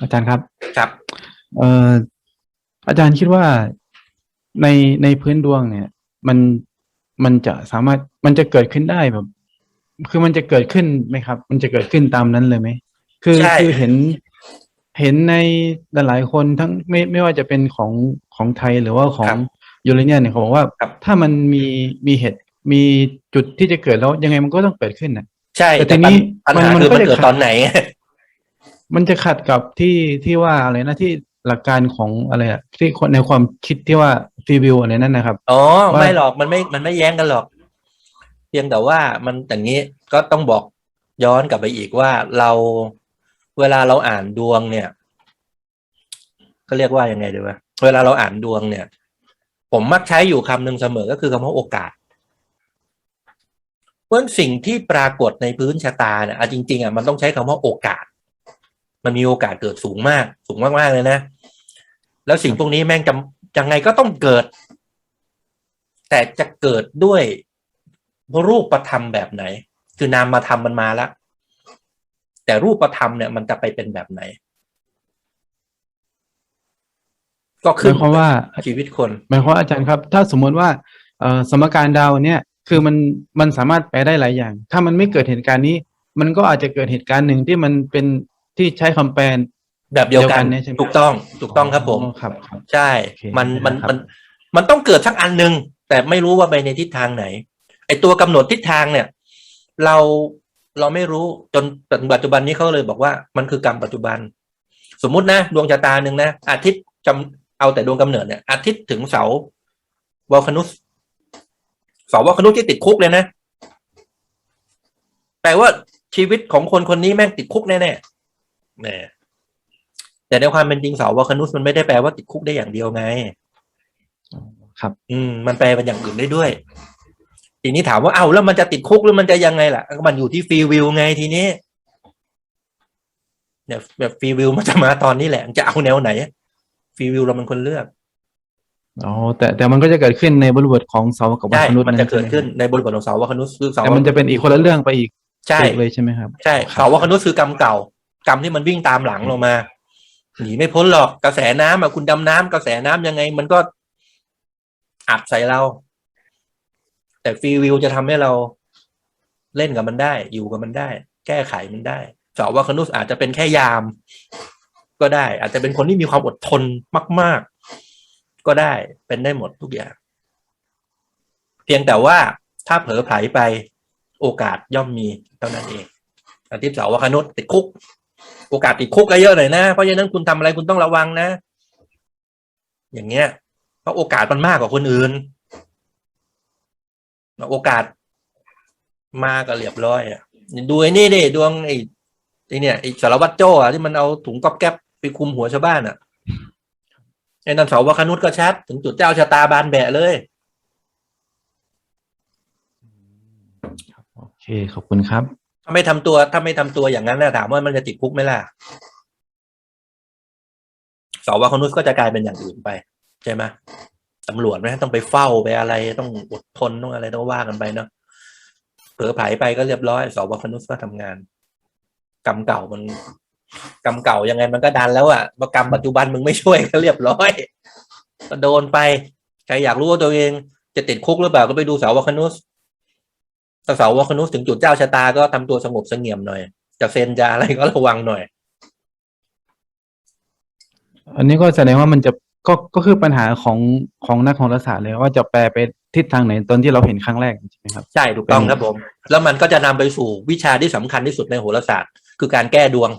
อาจารย์ครับ ครับ เอ่ออาจารย์คิดว่าในในพื้นดวงเนี่ย มันมันจะสามารถมันจะเกิดขึ้นได้แบบ คือมันจะเกิดขึ้นไหมครับ มันจะเกิดขึ้นตามนั้นเลยไหมคือใช่คือเห็นเห็นในหลายๆคนทั้งไม่ไม่ว่าจะเป็นของของไทยหรือว่าของยูเรเนียนเนี่ยเขาบอกว่าครับถ้ามันมีมีเหตุมีจุดที่จะเกิดแล้วยังไงมันก็ต้องเกิดขึ้นนะใช่แต่แต่ทีนี้ปัญหามันคือก็มันจะเกิดขัดตอนไหน มันจะขัดกับที่ที่ว่าอะไรนะที่หลักการของอะไรอะที่คนในความคิดที่ว่าฟรีวิวอะไรนั่นนะครับ อ๋อว่าไม่หรอกมันไม่มันไม่แย้งกันหรอก เพียงแต่ว่ามันอย่างนี้ก็ต้องบอกย้อนกลับไปอีกว่าเราเวลาเราอ่านดวงเนี่ยก็เรียกว่ายังไงดีวะเวลาเราอ่านดวงเนี่ย ผมมักใช้อยู่คำหนึ่งเสมอก็คือคำว่าโอกาสเพราะฉะนั้นสิ่งที่ปรากฏในพื้นชะตาเนี่ยเอาจริงๆอะมันต้องใช้คำว่าโอกาส มันมีโอกาสเกิดสูงมาก สูงมากๆเลยนะ แล้วสิ่งพวกนี้แม่งจำยังไงก็ต้องเกิด แต่จะเกิดด้วยรูปธรรมแบบไหน คือนามมาทำมันมาแล้วแต่รูปธรรมเนี่ยมันจะไปเป็นแบบไหน ก็หขึ้นมายความว่าชีวิตคนหมายความว่าอาจารย์ครับ ถ้าสมมติว่าเอ่อสมการดาวเนี่ยคือมันมันสามารถแปลได้หลายอย่าง ถ้ามันไม่เกิดเหตุการณ์นี้ มันก็อาจจะเกิดเหตุการณ์หนึ่งที่มันเป็น ที่ใช้คำแปลแบบเดียวกันเดียวกันเนี่ยใช่ไหมถูกต้องถูกต้องครับผมครับครับ ใช่ โอเคมันมันนะครับ มันมันต้องเกิดสักอันหนึ่งแต่ไม่รู้ว่าไปในทิศทางไหน ไอตัวกำหนดทิศทางเนี่ย เราเราไม่รู้จนปัจจุบันนี้เขาเลยบอกว่ามันคือกรรมปัจจุบัน สมมุตินะดวงชะตาหนึ่งนะอาทิตย์จำเอาแต่ดวงกำเนิดเนี่ยอาทิตย์ถึงเสาร์วอลคานุสเสาร์วอลคานุสที่ติดคุกเลยนะแปลว่าชีวิตของคนคนนี้แม่งติดคุกแน่ๆ แน่แต่ในความเป็นจริงเสาร์วอลคานุสมันไม่ได้แปลว่าติดคุกได้อย่างเดียวไง ครับ อืม มันแปลเป็นอย่างอื่นได้ด้วย ทีนี้ถามว่าเอ้าแล้วมันจะติดคุกหรือมันจะยังไงล่ะก็มันอยู่ที่ฟรีวิวไงทีนี้เนี่ยแบบฟรีวิวมันจะมาตอนนี้แหละจะเอาแนวไหนฟรีวิวเราเป็นคนเลือกอ๋อแต่แต่มันก็จะเกิดขึ้นในบริบทของเสากับวันใช่มนุษย์มันจะเกิดใช่ไหขึ้นในบริบทของเสาวคนุสคือเสาแต่มันจะเป็นอีกคนละเรื่องไปอีกใช่เลยใช่ไหมครับ ใช่ครับเสาวคนุสคือกรรมเก่า กรรมที่มันวิ่งตามหลังเรามาหนีไม่พ้นหรอกกระแสน้ำอะคุณดำน้ำกระแสน้ำยังไง มันก็อัดใส่เรา แต่ฟรีวิวจะทำให้เราเล่นกับมันได้ อยู่กับมันได้ แก้ไขมันได้เสาวคนุสอาจจะเป็นแค่ยาม ก็ได้ อาจจะเป็นคนที่มีความอดทนมาก ๆ ก็ได้เป็นได้หมดทุกอย่าง เพียงแต่ว่าถ้าเผลอไผลไปโอกาสย่อมมีเท่านั้นเองอาทิตย์เสาร์วคนุษติดคุก โอกาสติดคุกก็เยอะหน่อยนะ เพราะฉะนั้นคุณทำอะไรคุณต้องระวังนะ อย่างเงี้ย เพราะโอกาสมันมากกว่าคนอื่น โอกาสมาก็เรียบร้อยอะดูไอ้นี่ดิดวงไอ้ไอ้เนี่ยไอ้สารวัตรโจ้อะที่มันเอาถุงก๊อบแก๊บไปคุมหัวชาวบ้านอะไอ้นันเสาวคนุษก็ชัด ถึงจุดเจ้าชะตาบานแบะเลยโอเคขอบคุณครับ ถ้าไม่ทำตัวถ้าไม่ทำตัวอย่างนั้นนะถามว่ามันจะติดคุกไหมล่ะสาวคนุสก็จะกลายเป็นอย่างอื่นไป ใช่ไหมตำรวจไหมต้องไปเฝ้าไปอะไร ต้องอดทนต้องอะไรต้องว่ากันไปเนาะเผลอไผลไปก็เรียบร้อยสาวคนุสก็ทำงาน กรรมเก่ามันกรรมเก่ายังไงมันก็ดันแล้วอะว่ากรรมปัจจุบันมึงไม่ช่วยก็เรียบร้อย ก็โดนไป ใครอยากรู้ว่าตัวเองจะติดคุกหรือเปล่าก็ไปดูสาวคนุส ถ้าเสาวคนุสถึงจุดเจ้าชะตาก็ทำตัวสงบเสงี่ยมหน่อย จะเซ็นจะอะไรก็ระวังหน่อย อันนี้ก็แสดงว่ามันจะก็ก็คือปัญหาของของนักโหราศาสตร์เลยว่าจะแปลไปทิศทางไหนตอนที่เราเห็นครั้งแรกใช่ไหมครับใช่ถูกต้องครับผม แล้วมันก็จะนำไปสู่วิชาที่สำคัญที่สุดในโหราศาสตร์ คือการแก้ดวง